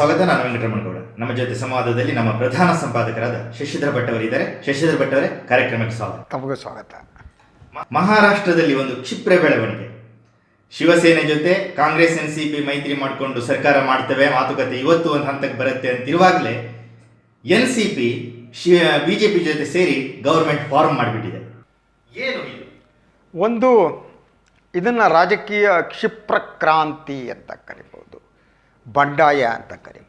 ಸ್ವಾಗತ ನಾನು ವೆಂಕಟರಮಣಗೌಡ ನಮ್ಮ ಜೊತೆ ಸಂವಾದದಲ್ಲಿ ನಮ್ಮ ಪ್ರಧಾನ ಸಂಪಾದಕರಾದ ಶಶಿಧರ ಭಟ್ ಅವರಿದ್ದಾರೆ ಶಶಿಧರ ಭಟ್ ಅವರೇ ಕಾರ್ಯಕ್ರಮಕ್ಕೆ ಸ್ವಾಗತ. ತಮಗೂ ಸ್ವಾಗತ. ಮಹಾರಾಷ್ಟ್ರದಲ್ಲಿ ಒಂದು ಕ್ಷಿಪ್ರ ಬೆಳವಣಿಗೆ. ಶಿವಸೇನೆ ಜೊತೆ ಕಾಂಗ್ರೆಸ್ ಎನ್ ಸಿ ಪಿ ಮೈತ್ರಿ ಮಾಡಿಕೊಂಡು ಸರ್ಕಾರ ಮಾಡ್ತೇವೆ ಮಾತುಕತೆ ಇವತ್ತು ಒಂದು ಹಂತಕ್ಕೆ ಬರುತ್ತೆ ಅಂತಿರುವಾಗಲೇ ಎನ್ ಸಿ ಪಿ ಬಿಜೆಪಿ ಜೊತೆ ಸೇರಿ ಗೌರ್ಮೆಂಟ್ ಫಾರ್ಮ್ ಮಾಡಿಬಿಟ್ಟಿದೆ. ಏನು ಇದು? ಒಂದು ಇದನ್ನು ರಾಜಕೀಯ ಕ್ಷಿಪ್ರ ಕ್ರಾಂತಿ ಅಂತ ಕರಿಬೋದು. ಬಂಡಾಯ ಅಂತ ಕರಿಬೋದು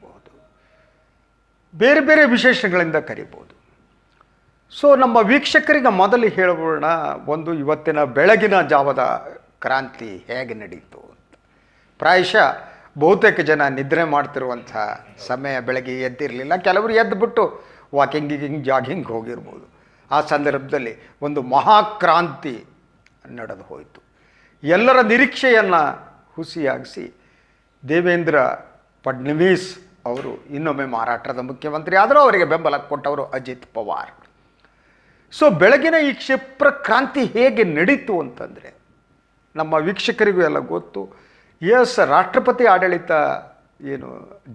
ಬೇರೆ ಬೇರೆ ವಿಶೇಷಗಳಿಂದ ಕರಿಬೋದು. ಸೊ ನಮ್ಮ ವೀಕ್ಷಕರಿಗೆ ಮೊದಲು ಹೇಳೋಣ ಒಂದು ಇವತ್ತಿನ ಬೆಳಗಿನ ಜಾವದ ಕ್ರಾಂತಿ ಹೇಗೆ ನಡೀತು ಅಂತ. ಪ್ರಾಯಶಃ ಬಹುತೇಕ ಜನ ನಿದ್ರೆ ಮಾಡ್ತಿರುವಂಥ ಸಮಯ ಬೆಳಗ್ಗೆ ಎದ್ದಿರಲಿಲ್ಲ. ಕೆಲವರು ಎದ್ದುಬಿಟ್ಟು ವಾಕಿಂಗ್ ಗಿಂಗ್ ಜಾಗಿಂಗ್ ಹೋಗಿರ್ಬೋದು. ಆ ಸಂದರ್ಭದಲ್ಲಿ ಒಂದು ಮಹಾಕ್ರಾಂತಿ ನಡೆದು ಹೋಯಿತು. ಎಲ್ಲರ ನಿರೀಕ್ಷೆಯನ್ನು ಹುಸಿಯಾಗಿಸಿ ದೇವೇಂದ್ರ ಫಡ್ನವೀಸ್ ಅವರು ಇನ್ನೊಮ್ಮೆ ಮಹಾರಾಷ್ಟ್ರದ ಮುಖ್ಯಮಂತ್ರಿ ಆದರೂ ಅವರಿಗೆ ಬೆಂಬಲ ಕೊಟ್ಟವರು ಅಜಿತ್ ಪವಾರ್. ಸೊ ಬೆಳಗಿನ ಈ ಕ್ಷಿಪ್ರ ಕ್ರಾಂತಿ ಹೇಗೆ ನಡೀತು ಅಂತಂದರೆ, ನಮ್ಮ ವೀಕ್ಷಕರಿಗೂ ಎಲ್ಲ ಗೊತ್ತು, ಎಸ್ ರಾಷ್ಟ್ರಪತಿ ಆಡಳಿತ ಏನು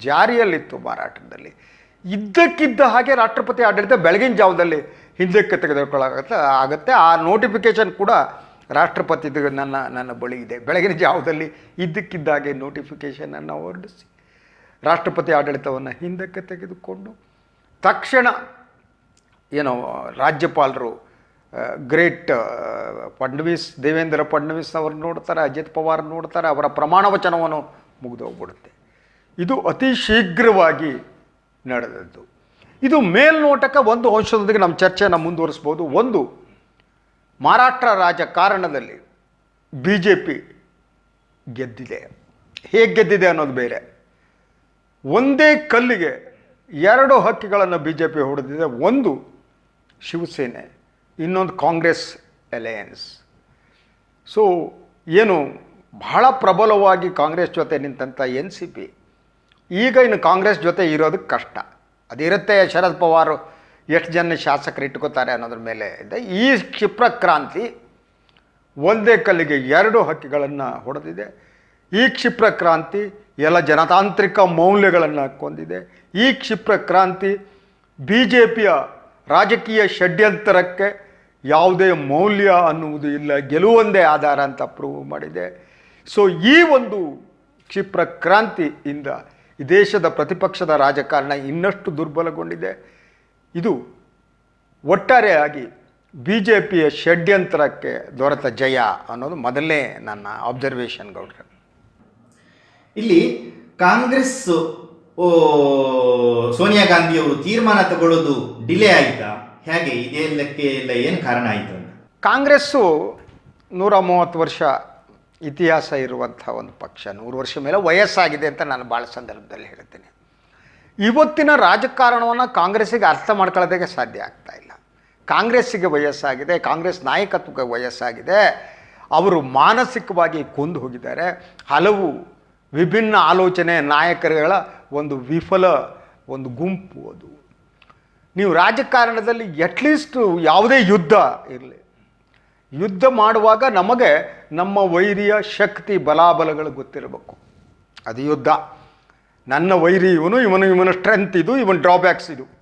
ಜಾರಿಯಲ್ಲಿತ್ತು ಮಾರಾಟದಲ್ಲಿ. ಇದ್ದಕ್ಕಿದ್ದ ಹಾಗೆ ರಾಷ್ಟ್ರಪತಿ ಆಡಳಿತ ಬೆಳಗಿನ ಜಾವದಲ್ಲಿ ಹಿಂದಕ್ಕೆ ತೆಗೆದುಕೊಳ್ಳಾಗತ್ತೆ, ಆಗುತ್ತೆ. ಆ ನೋಟಿಫಿಕೇಶನ್ ಕೂಡ ರಾಷ್ಟ್ರಪತಿದು ನನ್ನ ನನ್ನ ಬಳಿ ಇದೆ. ಬೆಳಗಿನ ಜಾವದಲ್ಲಿ ಇದ್ದಕ್ಕಿದ್ದ ಹಾಗೆ ನೋಟಿಫಿಕೇಷನನ್ನು ಹೊರಡಿಸಿ ರಾಷ್ಟ್ರಪತಿ ಆಡಳಿತವನ್ನು ಹಿಂದಕ್ಕೆ ತೆಗೆದುಕೊಂಡು ತಕ್ಷಣ ಏನು ರಾಜ್ಯಪಾಲರು ಗ್ರೇಟ್ ಫಡ್ನವೀಸ್, ದೇವೇಂದ್ರ ಫಡ್ನವೀಸ್ ಅವರು ನೋಡ್ತಾರೆ, ಅಜಿತ್ ಪವಾರ್ ನೋಡ್ತಾರೆ, ಅವರ ಪ್ರಮಾಣ ವಚನವನ್ನು ಮುಗಿದೋಗ್ಬಿಡುತ್ತೆ. ಇದು ಅತಿ ಶೀಘ್ರವಾಗಿ ನಡೆದದ್ದು. ಇದು ಮೇಲ್ನೋಟಕ್ಕೆ ಒಂದು ಅಂಶದೊಂದಿಗೆ ನಮ್ಮ ಚರ್ಚೆಯನ್ನು ಮುಂದುವರಿಸ್ಬೋದು. ಒಂದು, ಮಹಾರಾಷ್ಟ್ರ ರಾಜಕಾರಣದಲ್ಲಿ ಬಿ ಜೆ ಪಿ ಗೆದ್ದಿದೆ. ಹೇಗೆ ಗೆದ್ದಿದೆ ಅನ್ನೋದು ಬೇರೆ. ಒಂದೇ ಕಲ್ಲಿಗೆ ಎರಡು ಹಕ್ಕಿಗಳನ್ನು ಬಿ ಜೆ ಪಿ ಹೊಡೆದಿದೆ. ಒಂದು ಶಿವಸೇನೆ, ಇನ್ನೊಂದು ಕಾಂಗ್ರೆಸ್ ಅಲಯನ್ಸ್. ಸೊ ಏನು ಬಹಳ ಪ್ರಬಲವಾಗಿ ಕಾಂಗ್ರೆಸ್ ಜೊತೆ ನಿಂತಂಥ ಎನ್ ಸಿ ಪಿ, ಈಗ ಇನ್ನು ಕಾಂಗ್ರೆಸ್ ಜೊತೆ ಇರೋದಕ್ಕೆ ಕಷ್ಟ. ಅದಿರುತ್ತೆ ಶರದ್ ಪವಾರ್ ಎಷ್ಟು ಜನ ಶಾಸಕರು ಇಟ್ಕೋತಾರೆ ಅನ್ನೋದ್ರ ಮೇಲೆ ಇದೆ. ಈ ಕ್ಷಿಪ್ರ ಕ್ರಾಂತಿ ಒಂದೇ ಕಲ್ಲಿಗೆ ಎರಡು ಹಕ್ಕಿಗಳನ್ನು ಹೊಡೆದಿದೆ. ಈ ಕ್ಷಿಪ್ರ ಕ್ರಾಂತಿ ಎಲ್ಲ ಜನತಾಂತ್ರಿಕ ಮೌಲ್ಯಗಳನ್ನು ಕೊಂದಿದೆ. ಈ ಕ್ಷಿಪ್ರ ಕ್ರಾಂತಿ ಬಿ ಜೆ ಪಿಯ ರಾಜಕೀಯ ಷಡ್ಯಂತರಕ್ಕೆ ಯಾವುದೇ ಮೌಲ್ಯ ಅನ್ನುವುದು ಇಲ್ಲ. ಗೆಲುವೊಂದೇ ಆಧಾರ ಅಂತ ಪ್ರೂವ್ ಮಾಡಿದೆ. ಸೊ ಈ ಒಂದು ಕ್ಷಿಪ್ರ ಕ್ರಾಂತಿಯಿಂದ ಈ ದೇಶದ ಪ್ರತಿಪಕ್ಷದ ರಾಜಕಾರಣ ಇನ್ನಷ್ಟು ದುರ್ಬಲಗೊಂಡಿದೆ. ಇದು ಒಟ್ಟಾರೆಯಾಗಿ ಬಿ ಜೆ ಪಿಯ ಷಡ್ಯಂತರಕ್ಕೆ ದೊರೆತ ಜಯ ಅನ್ನೋದು ಮೊದಲನೇ ನನ್ನ ಅಬ್ಸರ್ವೇಷನ್ ಗೌಡ್ರೆ. ಇಲ್ಲಿ ಕಾಂಗ್ರೆಸ್ ಸೋನಿಯಾ ಗಾಂಧಿಯವರು ತೀರ್ಮಾನ ತಗೊಳ್ಳೋದು ಡಿಲೇ ಆಯಿತಾ? ಹೇಗೆ? ಇದೆಲ್ಲಕ್ಕೆ ಎಲ್ಲ ಏನು ಕಾರಣ ಆಯಿತು ಕಾಂಗ್ರೆಸ್ಸು ನೂರ ಮೂವತ್ತು ವರ್ಷ ಇತಿಹಾಸ ಇರುವಂಥ ಒಂದು ಪಕ್ಷ. ನೂರು ವರ್ಷ ಮೇಲೆ ವಯಸ್ಸಾಗಿದೆ ಅಂತ ನಾನು ಭಾಳ ಸಂದರ್ಭದಲ್ಲಿ ಹೇಳ್ತೀನಿ. ಇವತ್ತಿನ ರಾಜಕಾರಣವನ್ನು ಕಾಂಗ್ರೆಸ್ಸಿಗೆ ಅರ್ಥ ಮಾಡ್ಕೊಳ್ಳೋದಕ್ಕೆ ಸಾಧ್ಯ ಆಗ್ತಾ ಇಲ್ಲ. ಕಾಂಗ್ರೆಸ್ಸಿಗೆ ವಯಸ್ಸಾಗಿದೆ, ಕಾಂಗ್ರೆಸ್ ನಾಯಕತ್ವಕ್ಕೆ ವಯಸ್ಸಾಗಿದೆ. ಅವರು ಮಾನಸಿಕವಾಗಿ ಕೊಂದು ಹೋಗಿದ್ದಾರೆ. ಹಲವು ವಿಭಿನ್ನ ಆಲೋಚನೆ ನಾಯಕರುಗಳ ಒಂದು ವಿಫಲ, ಒಂದು ಗುಂಪು ಅದು. ನೀವು ರಾಜಕಾರಣದಲ್ಲಿ ಅಟ್ಲೀಸ್ಟ್ ಯಾವುದೇ ಯುದ್ಧ ಇರಲಿ. ಯುದ್ಧ ಮಾಡುವಾಗ ನಮಗೆ ನಮ್ಮ ವೈರಿಯ ಶಕ್ತಿ ಬಲಾಬಲಗಳು ಗೊತ್ತಿರಬೇಕು. ಅದು ಯುದ್ಧ. ನನ್ನ ವೈರಿ ಇವನು ಇವನು, ಇವನ ಸ್ಟ್ರೆಂತ್ ಇದು, ಇವನ್ ಡ್ರಾಬ್ಯಾಕ್ಸ್ ಇದು.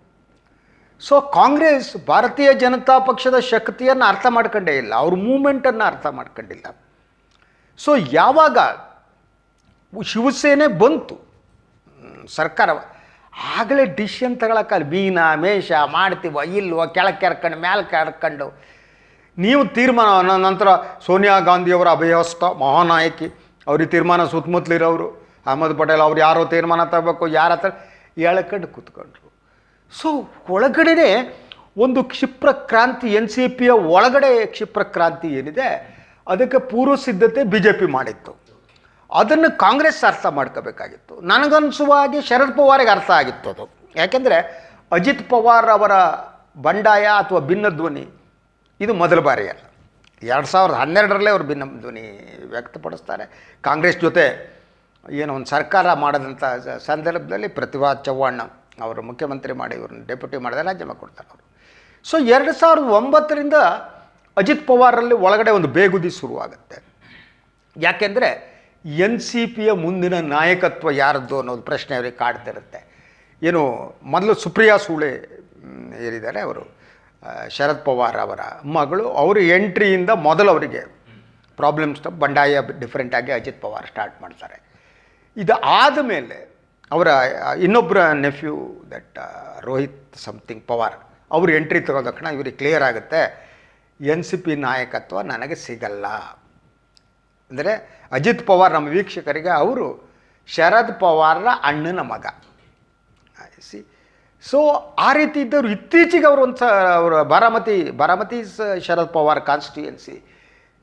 ಸೊ ಕಾಂಗ್ರೆಸ್ ಭಾರತೀಯ ಜನತಾ ಪಕ್ಷದ ಶಕ್ತಿಯನ್ನು ಅರ್ಥ ಮಾಡ್ಕೊಂಡೇ ಇಲ್ಲ. ಅವ್ರ ಮೂಮೆಂಟನ್ನು ಅರ್ಥ ಮಾಡ್ಕೊಂಡಿಲ್ಲ. ಸೊ ಯಾವಾಗ ಶಿವಸೇನೆ ಬಂತು. ಸರ್ಕಾರ ಆಗಲೇ ಡಿಸಿಷನ್ ತಗೊಳಕ್ಕಲ್ಲ ಮೀನ ಮೇಷ, ಮಾಡ್ತೀವ, ಇಲ್ವೋ, ಕೆಳಕ್ಕೆ ಎರ್ಕೊಂಡು ಮ್ಯಾಲೆ ಕೆರ್ಕೊಂಡು ನೀವು ತೀರ್ಮಾನ ನಂತರ ಸೋನಿಯಾ ಗಾಂಧಿಯವರ ಅಭಯಸ್ತ ಮಹಾನಾಯಕಿ, ಅವ್ರಿಗೆ ತೀರ್ಮಾನ ಸುತ್ತಮುತ್ತಲಿರೋರು ಅಹಮದ್ ಪಟೇಲ್ ಅವ್ರು ಯಾರೋ ತೀರ್ಮಾನ ತಗೋಬೇಕು, ಯಾರ ಹತ್ರ ಎಳ್ಕೊಂಡು ಕೂತ್ಕೊಂಡ್ರು. ಸೊ ಒಳಗಡೆ ಒಂದು ಕ್ಷಿಪ್ರ ಕ್ರಾಂತಿ ಎನ್ ಸಿ ಪಿಯ ಒಳಗಡೆ ಕ್ಷಿಪ್ರ ಕ್ರಾಂತಿ ಏನಿದೆ, ಅದಕ್ಕೆ ಪೂರ್ವ ಸಿದ್ಧತೆ ಬಿ ಜೆ ಪಿ ಮಾಡಿತ್ತು. ಅದನ್ನು ಕಾಂಗ್ರೆಸ್ ಅರ್ಥ ಮಾಡ್ಕೋಬೇಕಾಗಿತ್ತು. ನನಗನ್ಸುವ ಹಾಗೆ ಶರದ್ ಪವಾರಿಗೆ ಅರ್ಥ ಆಗಿತ್ತು ಅದು. ಯಾಕೆಂದರೆ ಅಜಿತ್ ಪವಾರ್ ಅವರ ಬಂಡಾಯ ಅಥವಾ ಭಿನ್ನಧ್ವನಿ ಇದು ಮೊದಲ ಬಾರಿ ಅಲ್ಲ ಎರಡು ಸಾವಿರದ ಹನ್ನೆರಡರಲ್ಲೇ ಅವರು ಭಿನ್ನ ಧ್ವನಿ ವ್ಯಕ್ತಪಡಿಸ್ತಾರೆ. ಕಾಂಗ್ರೆಸ್ ಜೊತೆ ಏನೋ ಒಂದು ಸರ್ಕಾರ ಮಾಡಿದಂಥ ಸಂದರ್ಭದಲ್ಲಿ ಪ್ರತಿಭಾ ಚವ್ಹಾಣ್ ಅವರು ಮುಖ್ಯಮಂತ್ರಿ ಮಾಡಿ ಇವ್ರನ್ನ ಡೆಪ್ಯೂಟಿ ಮಾಡಿದ ರಾಜ್ಯಮ ಕೊಡ್ತಾರೆ ಅವರು. ಸೊ ಎರಡು ಸಾವಿರದ ಒಂಬತ್ತರಿಂದ ಅಜಿತ್ ಪವಾರಲ್ಲಿ ಒಳಗಡೆ ಒಂದು ಬೇಗುದಿ ಶುರುವಾಗುತ್ತೆ. ಯಾಕೆಂದರೆ ಎನ್ ಸಿ ಪಿಯ ಮುಂದಿನ ನಾಯಕತ್ವ ಯಾರದ್ದು ಅನ್ನೋದು ಪ್ರಶ್ನೆ ಅವರಿಗೆ ಕಾಡ್ತಿರುತ್ತೆ. ಏನು, ಮೊದಲು ಸುಪ್ರಿಯಾ ಸೂಳೆ ಏನಿದ್ದಾರೆ ಅವರು ಶರದ್ ಪವಾರ್ ಅವರ ಮಗಳು. ಅವರು ಎಂಟ್ರಿಯಿಂದ ಮೊದಲು ಅವರಿಗೆ ಪ್ರಾಬ್ಲಮ್ಸ್ ಬಂಡಾಯ ಡಿಫ್ರೆಂಟಾಗಿ ಅಜಿತ್ ಪವಾರ್ ಸ್ಟಾರ್ಟ್ ಮಾಡ್ತಾರೆ. ಇದು ಆದಮೇಲೆ ಅವರ ಇನ್ನೊಬ್ಬರ nephew that Rohit something Pawar, ಅವರು ಎಂಟ್ರಿ ತಕ್ಷಣ ಇವ್ರಿಗೆ ಕ್ಲಿಯರ್ ಆಗುತ್ತೆ. ಎನ್ ಸಿ ಪಿ ನಾಯಕತ್ವ ನನಗೆ ಸಿಗಲ್ಲ. ಅಂದರೆ ಅಜಿತ್ ಪವಾರ್ ನಮ್ಮ ವೀಕ್ಷಕರಿಗೆ ಅವರು ಶರದ್ ಪವಾರ್ನ ಅಣ್ಣನ ಮಗ. ಸಿ ಸೊ ಆ ರೀತಿ ಇದ್ದವರು ಇತ್ತೀಚೆಗೆ ಅವರು ಒಂದು ಸ ಅವರು Baramati Baramati Sharad Pawar constituency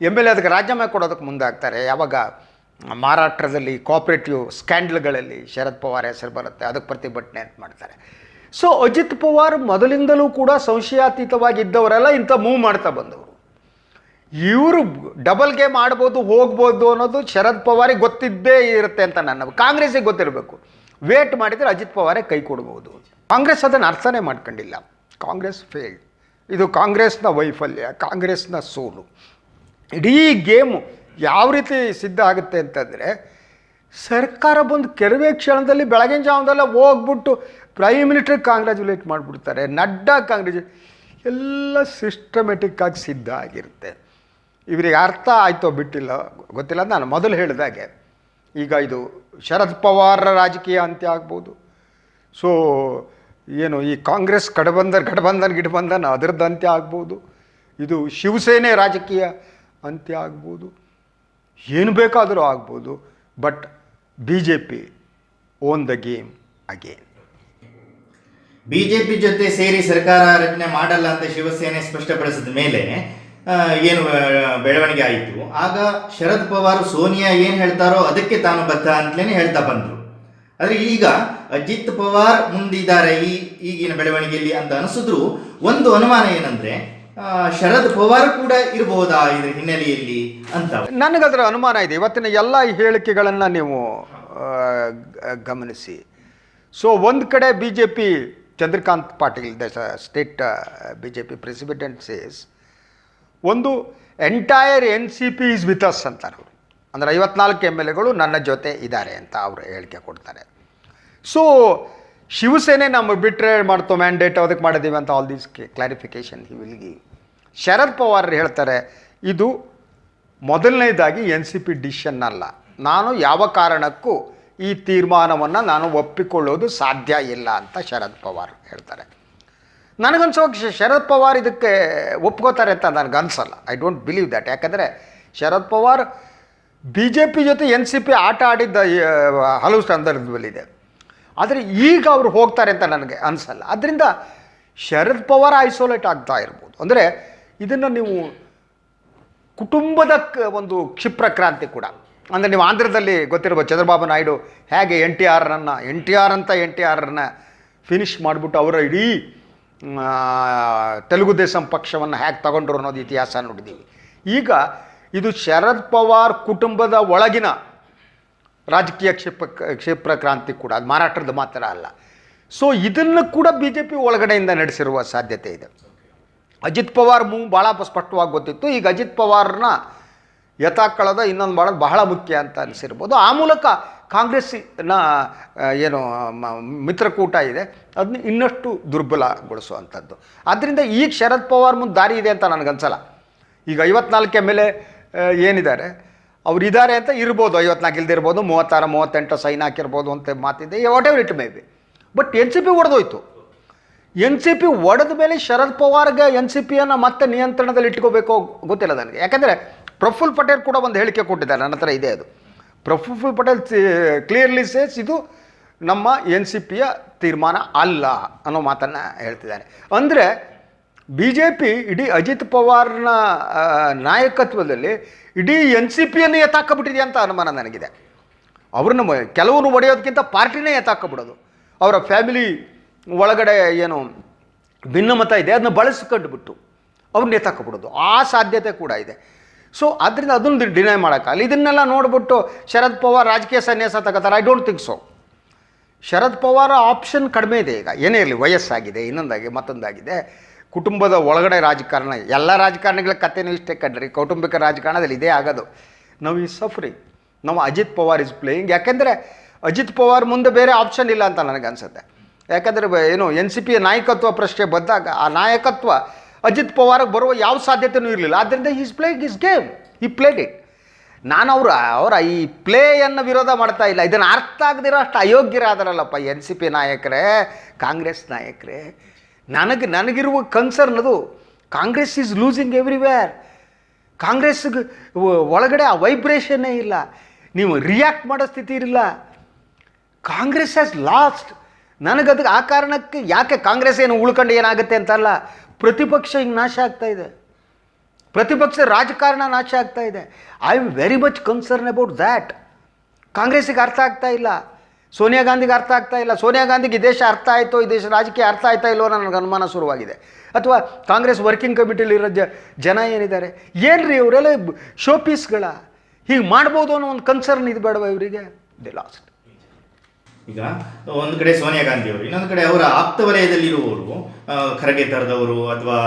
M L A ಅದಕ್ಕೆ ರಾಜೀನಾಮೆ ಕೊಡೋದಕ್ಕೆ ಮುಂದಾಗ್ತಾರೆ. ಯಾವಾಗ ಮಹಾರಾಷ್ಟ್ರದಲ್ಲಿ ಕೋಆಪ್ರೇಟಿವ್ ಸ್ಕ್ಯಾಂಡಲ್ಗಳಲ್ಲಿ ಶರದ್ ಪವಾರ್ ಹೆಸರು ಬರುತ್ತೆ, ಅದಕ್ಕೆ ಪ್ರತಿಭಟನೆ ಅಂತ ಮಾಡ್ತಾರೆ. ಸೊ ಅಜಿತ್ ಪವಾರ್ ಮೊದಲಿಂದಲೂ ಕೂಡ ಸಂಶಯಾತೀತವಾಗಿದ್ದವರೆಲ್ಲ ಇಂಥ ಮೂವ್ ಮಾಡ್ತಾ ಬಂದವರು. ಇವರು ಡಬಲ್ ಗೇಮ್ ಆಡ್ಬೋದು, ಹೋಗ್ಬೋದು ಅನ್ನೋದು ಶರದ್ ಪವಾರಿಗೆ ಗೊತ್ತಿದ್ದೇ ಇರುತ್ತೆ ಅಂತ ನನ್ನ ಕಾಂಗ್ರೆಸ್ಸಿಗೆ ಗೊತ್ತಿರಬೇಕು. ವೇಟ್ ಮಾಡಿದರೆ ಅಜಿತ್ ಪವಾರೇ ಕೈ ಕೊಡ್ಬೋದು. ಕಾಂಗ್ರೆಸ್ ಅದನ್ನು ಅರ್ಥನೇ ಮಾಡ್ಕೊಂಡಿಲ್ಲ. ಕಾಂಗ್ರೆಸ್ ಫೇಲ್ಡ್ ಇದು ಕಾಂಗ್ರೆಸ್ನ ವೈಫಲ್ಯ, ಕಾಂಗ್ರೆಸ್ನ ಸೋಲು. ಇಡೀ ಗೇಮು ಯಾವ ರೀತಿ ಸಿದ್ಧ ಆಗುತ್ತೆ ಅಂತಂದರೆ, ಸರ್ಕಾರ ಬಂದು ಕೆಲವೇ ಕ್ಷಣದಲ್ಲಿ ಬೆಳಗಿನ ಜಾವದಲ್ಲ ಹೋಗ್ಬಿಟ್ಟು ಪ್ರೈಮ್ ಮಿನಿಸ್ಟರ್ ಕಾಂಗ್ರ್ಯಾಚುಲೇಟ್ ಮಾಡಿಬಿಡ್ತಾರೆ. ನಡ್ಡಾ ಕಾಂಗ್ರೆಸ್ ಎಲ್ಲ ಸಿಸ್ಟಮೆಟಿಕ್ಕಾಗಿ ಸಿದ್ಧ ಆಗಿರುತ್ತೆ. ಇವರಿಗೆ ಅರ್ಥ ಆಯಿತೋ ಬಿಟ್ಟಿಲ್ಲ, ಗೊತ್ತಿಲ್ಲ ನಾನು ಮೊದಲು ಹೇಳಿದಾಗೆ ಈಗ ಇದು ಶರದ್ ಪವಾರರ ರಾಜಕೀಯ ಅಂತ್ಯ ಆಗ್ಬೋದು. ಸೊ ಏನು ಈ ಕಾಂಗ್ರೆಸ್ ಕಡಬಂಧನ್ ಗಠಬಂಧನ್ ಗಿಡಬಂಧನ್ ಅದರದ್ದು ಅಂತ್ಯ ಆಗ್ಬೋದು. ಇದು ಶಿವಸೇನೆ ರಾಜಕೀಯ ಅಂತ್ಯ ಆಗ್ಬೋದು. ಏನು ಬೇಕಾದರೂ ಆಗ್ಬೋದು. But B J P own the game again BJP ಜೊತೆ ಸೇರಿ ಸರ್ಕಾರ ರಚನೆ ಮಾಡಲ್ಲ ಅಂತ ಶಿವಸೇನೆ ಸ್ಪಷ್ಟಪಡಿಸಿದ ಮೇಲೆ ಏನು ಬೆಳವಣಿಗೆ ಆಯಿತು. ಆಗ ಶರದ್ ಪವಾರ್ ಸೋನಿಯಾ ಏನು ಹೇಳ್ತಾರೋ ಅದಕ್ಕೆ ತಾನು ಬದ್ಧ ಅಂತಲೇ ಹೇಳ್ತಾ ಬಂದರು. ಆದರೆ ಈಗ ಅಜಿತ್ ಪವಾರ್ ಮುಂದಿದ್ದಾರೆ ಈ ಈಗಿನ ಬೆಳವಣಿಗೆಯಲ್ಲಿ ಅಂತ ಅನಿಸಿದ್ರು. ಒಂದು ಅನುಮಾನ ಏನಂದ್ರೆ ಶರದ್ ಪವಾರ್ ಕೂಡ ಇರಬಹುದಾ ಇದರ ಹಿನ್ನೆಲೆಯಲ್ಲಿ ಅಂತ. ನನಗದರ ಅನುಮಾನ ಇದೆ. ಇವತ್ತಿನ ಎಲ್ಲ ಹೇಳಿಕೆಗಳನ್ನು ನೀವು ಗಮನಿಸಿ. ಸೊ ಒಂದು ಕಡೆ B J P Chandrakant Patil, the state B J P president says ಒಂದು entire N C P is with us ಅಂತಾರೆ ಅವರು. ಅಂದರೆ ಐವತ್ನಾಲ್ಕು ಎಂ ಎಲ್ ಎಗಳು ನನ್ನ ಜೊತೆ ಇದ್ದಾರೆ ಅಂತ ಅವರು ಹೇಳಿಕೆ ಕೊಡ್ತಾರೆ. ಸೊ ಶಿವಸೇನೆ ನಮ್ಮ ಬಿಟ್ಟರೆ ಮಾಡ್ತೋ? ಮ್ಯಾಂಡೇಟ್ ಅದಕ್ಕೆ ಮಾಡಿದ್ದೀವಿ ಅಂತ all these clarification he will give Sharad Pawar ಹೇಳ್ತಾರೆ, ಇದು ಮೊದಲನೇದಾಗಿ ಎನ್ ಸಿ ಪಿ ಡಿಸಿಷನ್ ಅಲ್ಲ. ನಾನು ಯಾವ ಕಾರಣಕ್ಕೂ ಈ ತೀರ್ಮಾನವನ್ನು ನಾನು ಒಪ್ಪಿಕೊಳ್ಳೋದು ಸಾಧ್ಯ ಇಲ್ಲ ಅಂತ ಶರದ್ ಪವಾರ್ ಹೇಳ್ತಾರೆ. ನನಗನ್ಸೋ ಶ- ಶರದ್ ಪವಾರ್ ಇದಕ್ಕೆ ಒಪ್ಕೋತಾರೆ ಅಂತ ನನಗೆ ಅನ್ಸಲ್ಲ. ಐ ಡೋಂಟ್ ಬಿಲೀವ್ ದ್ಯಾಟ್ ಯಾಕಂದರೆ Sharad Pawar B J P ಜೊತೆ ಎನ್ ಸಿ ಪಿ ಆಟ ಆಡಿದ್ದ ಹಲವು ಸಂದರ್ಭದಲ್ಲಿದೆ. ಆದರೆ ಈಗ ಅವರು ಹೋಗ್ತಾರೆ ಅಂತ ನನಗೆ ಅನಿಸಲ್ಲ. ಅದರಿಂದ ಶರದ್ ಪವಾರ್ ಐಸೋಲೇಟ್ ಆಗ್ತಾ ಇರ್ಬೋದು. ಅಂದರೆ ಇದನ್ನು ನೀವು ಕುಟುಂಬದ ಒಂದು ಕ್ಷಿಪ್ರ ಕ್ರಾಂತಿ ಕೂಡ. ಅಂದರೆ ನೀವು ಆಂಧ್ರದಲ್ಲಿ ಗೊತ್ತಿರ್ಬೋದು, ಚಂದ್ರಬಾಬು ನಾಯ್ಡು ಹೇಗೆ ಎನ್ ಟಿ ಆರ್ನನ್ನು ಎನ್ ಟಿ ಆರ್ ಅಂತ ಎನ್ ಟಿ ಆರ್ನ ಫಿನಿಷ್ ಮಾಡಿಬಿಟ್ಟು ಅವರ ಇಡೀ ತೆಲುಗು ದೇಶಂ ಪಕ್ಷವನ್ನು ಹ್ಯಾಕ್ ತಗೊಂಡ್ರು ಅನ್ನೋದು ಇತಿಹಾಸ ನೋಡಿದ್ದೀವಿ ಈಗ ಇದು ಶರದ್ ಪವಾರ್ ಕುಟುಂಬದ ಒಳಗಿನ ರಾಜಕೀಯ ಕ್ಷಿಪ್ರ ಕ್ಷಿಪ್ರ ಕ್ರಾಂತಿ ಕೂಡ, ಅದು ಮಹಾರಾಷ್ಟ್ರದ ಮಾತ್ರ ಅಲ್ಲ. ಸೊ ಇದನ್ನು ಕೂಡ ಬಿ ಜೆ ಪಿ ಒಳಗಡೆಯಿಂದ ನಡೆಸಿರುವ ಸಾಧ್ಯತೆ ಇದೆ. ಅಜಿತ್ ಪವಾರ್ ಮೂವ್ ಭಾಳ ಸ್ಪಷ್ಟವಾಗಿ ಗೊತ್ತಿತ್ತು. ಈಗ ಅಜಿತ್ ಪವಾರ್ನ ಯಥಾಕಳದ ಇನ್ನೊಂದು ಮಾಡೋದು ಬಹಳ ಮುಖ್ಯ ಅಂತ ಅನಿಸಿರ್ಬೋದು. ಆ ಮೂಲಕ ಕಾಂಗ್ರೆಸ್ಸಿನ ಏನು ಮಿತ್ರಕೂಟ ಇದೆ ಅದನ್ನ ಇನ್ನಷ್ಟು ದುರ್ಬಲಗೊಳಿಸುವಂಥದ್ದು. ಆದ್ದರಿಂದ ಈಗ ಶರದ್ ಪವಾರ್ ಮುಂದೆ ದಾರಿ ಇದೆ ಅಂತ ನನಗನ್ಸಲ್ಲ. ಈಗ ಐವತ್ನಾಲ್ಕು ಎಂ ಎಲ್ ಎ ಏನಿದ್ದಾರೆ, ಅವ್ರು ಇದ್ದಾರೆ ಅಂತ ಇರ್ಬೋದು, ಐವತ್ನಾಲ್ಕು ಇಲ್ದಿರ್ಬೋದು ಮೂವತ್ತಾರು, ಮೂವತ್ತೆಂಟು ಸೈನ್ ಹಾಕಿರ್ಬೋದು ಅಂತ ಮಾತಿದೆ whatever it may be but N C P ಒಡೆದೋಯ್ತು. N C P ಒಡೆದ ಮೇಲೆ ಶರದ್ ಪವಾರ್ಗೆ ಎನ್ ಸಿ ಪಿಯನ್ನು ಮತ್ತೆ ನಿಯಂತ್ರಣದಲ್ಲಿ ಇಟ್ಕೋಬೇಕೋ ಗೊತ್ತಿಲ್ಲ ನನಗೆ. ಯಾಕಂದರೆ ಪ್ರಫುಲ್ ಪಟೇಲ್ ಕೂಡ ಒಂದು ಹೇಳಿಕೆ ಕೊಟ್ಟಿದ್ದಾರೆ, ನನ್ನ ಹತ್ರ ಇದೆ ಅದು. ಪ್ರಫುಲ್ ಪಟೇಲ್ ಕ್ಲಿಯರ್ಲಿ ಸೇಸ್ ಇದು ನಮ್ಮ ಎನ್ ಸಿ ಪಿಯ ತೀರ್ಮಾನ ಅಲ್ಲ ಅನ್ನೋ ಮಾತನ್ನು ಹೇಳ್ತಿದ್ದಾರೆ ಅಂದರೆ ಬಿ ಜೆ ಪಿ ಇಡೀ ಅಜಿತ್ ಪವಾರ್ನ ನಾಯಕತ್ವದಲ್ಲಿ ಇಡೀ ಎನ್ ಸಿ ಪಿಯನ್ನು ಎತ್ತಾಕಬಿಟ್ಟಿದೆ ಅಂತ ಅನುಮಾನ ನನಗಿದೆ. ಅವ್ರನ್ನ ಕೆಲವನ್ನು ಒಡೆಯೋದಕ್ಕಿಂತ ಪಾರ್ಟಿನೇ ಎತ್ತಾಕಬಿಡೋದು. ಅವರ ಫ್ಯಾಮಿಲಿ ಒಳಗಡೆ ಏನು ಭಿನ್ನಮತ ಇದೆ ಅದನ್ನ ಬಳಸ್ಕೊಂಡ್ಬಿಟ್ಟು ಅವ್ರನ್ನ ಎತ್ತಾಕಬಿಡೋದು. ಆ ಸಾಧ್ಯತೆ ಕೂಡ ಇದೆ. ಸೊ ಅದರಿಂದ ಅದನ್ನು ಡಿನೈ ಮಾಡೋಕ್ಕಲ್ಲ ಇದನ್ನೆಲ್ಲ ನೋಡಿಬಿಟ್ಟು ಶರದ್ ಪವಾರ್ ರಾಜಕೀಯ ಸನ್ಯಾಸ ತಗೋತಾರೆ. I don't think so Sharad Pawar option ಕಡಿಮೆ ಇದೆ ಈಗ. ಏನೇ ಇರಲಿ, ವಯಸ್ಸಾಗಿದೆ, ಇನ್ನೊಂದಾಗಿ, ಮತ್ತೊಂದಾಗಿದೆ. ಕುಟುಂಬದ ಒಳಗಡೆ ರಾಜಕಾರಣ, ಎಲ್ಲ ರಾಜಕಾರಣಿಗಳ ಕಥೆನೂ ಇಷ್ಟೇ ಕಡ್ರಿ ಕೌಟುಂಬಿಕ ರಾಜಕಾರಣದಲ್ಲಿ ಇದೇ ಆಗೋದು. ನಾವು ಈ ಸಫ್ರಿ ನಾವು ಅಜಿತ್ ಪವಾರ್ ಇಸ್ ಪ್ಲೇಯಿಂಗ್ ಯಾಕೆಂದರೆ ಅಜಿತ್ ಪವಾರ್ ಮುಂದೆ ಬೇರೆ ಆಪ್ಷನ್ ಇಲ್ಲ ಅಂತ ನನಗನ್ಸುತ್ತೆ ಯಾಕಂದರೆ ಏನು ಎನ್ ಸಿ ಪಿಯ ನಾಯಕತ್ವ ಪ್ರಶ್ನೆ ಬಂದಾಗ ಆ ನಾಯಕತ್ವ ಅಜಿತ್ ಪವಾರ್ಗೆ ಬರುವ ಯಾವ ಸಾಧ್ಯತೆಯೂ ಇರಲಿಲ್ಲ. ಆದ್ದರಿಂದ he's playing his game he played it ನಾನು ಅವರ ಅವರ ಈ ಪ್ಲೇಯನ್ನು ವಿರೋಧ ಮಾಡ್ತಾ ಇಲ್ಲ. ಇದನ್ನು ಅರ್ಥ ಆಗದಿರೋ ಅಷ್ಟು ಅಯೋಗ್ಯರಾದರಲ್ಲಪ್ಪ ಎನ್ ಸಿ ಪಿ ನಾಯಕರೇ, ಕಾಂಗ್ರೆಸ್ ನಾಯಕರೇ. ನನಗೆ, ನನಗಿರುವ ಕನ್ಸರ್ನ್ ಅದು ಕಾಂಗ್ರೆಸ್ ಈಸ್ ಲೂಸಿಂಗ್ ಎವ್ರಿವೇರ್ ಕಾಂಗ್ರೆಸ್ಗೆ ಒಳಗಡೆ ಆ ವೈಬ್ರೇಷನ್ನೇ ಇಲ್ಲ. ನೀವು ರಿಯಾಕ್ಟ್ ಮಾಡೋ ಸ್ಥಿತಿ ಇರಲಿಲ್ಲ. ಕಾಂಗ್ರೆಸ್ ಹ್ಯಾಸ್ ಲಾಸ್ಟ್ ನನಗದಕ್ಕೆ ಆ ಕಾರಣಕ್ಕೆ ಯಾಕೆ ಕಾಂಗ್ರೆಸ್ ಏನು ಉಳ್ಕೊಂಡು ಏನಾಗುತ್ತೆ ಅಂತಲ್ಲ? ಪ್ರತಿಪಕ್ಷ ಹಿಂಗೆ ನಾಶ ಆಗ್ತಾ ಇದೆ. ಪ್ರತಿಪಕ್ಷ ರಾಜಕಾರಣ ನಾಶ ಆಗ್ತಾ ಇದೆ. I am very much concern about that ಕಾಂಗ್ರೆಸ್ಸಿಗೆ ಅರ್ಥ ಆಗ್ತಾ ಇಲ್ಲ. ಸೋನಿಯಾ ಗಾಂಧಿಗೆ ಅರ್ಥ ಆಗ್ತಾ ಇಲ್ಲ. ಸೋನಿಯಾ ಗಾಂಧಿಗೆ ಈ ದೇಶ ಅರ್ಥ ಆಯಿತೋ, ಈ ದೇಶ ರಾಜಕೀಯ ಅರ್ಥ ಆಯ್ತಾ ಇಲ್ಲೋ ನನಗೆ ಅನುಮಾನ ಶುರುವಾಗಿದೆ. ಅಥವಾ ಕಾಂಗ್ರೆಸ್ ವರ್ಕಿಂಗ್ ಕಮಿಟಿಲಿರೋ ಜ, ಜನ ಏನಿದ್ದಾರೆ? ಏನು ರೀ ಇವರೆಲ್ಲ ಶೋ ಪೀಸ್ಗಳ ಹೀಗೆ ಮಾಡ್ಬೋದು ಅನ್ನೋ ಒಂದು ಕನ್ಸರ್ನ್ ಇದು ಬೇಡವಾ ಇವರಿಗೆ? ದಿ ಲಾಸ್ಟ್ ಈಗ, ಒಂದು ಕಡೆ ಸೋನಿಯಾ ಗಾಂಧಿ ಅವರು ಇನ್ನೊಂದು ಕಡೆ ಅವರ ಆಪ್ತ ವಲಯದಲ್ಲಿರುವವರು ಖರ್ಗೆ ತರದವರು ಅಥವಾ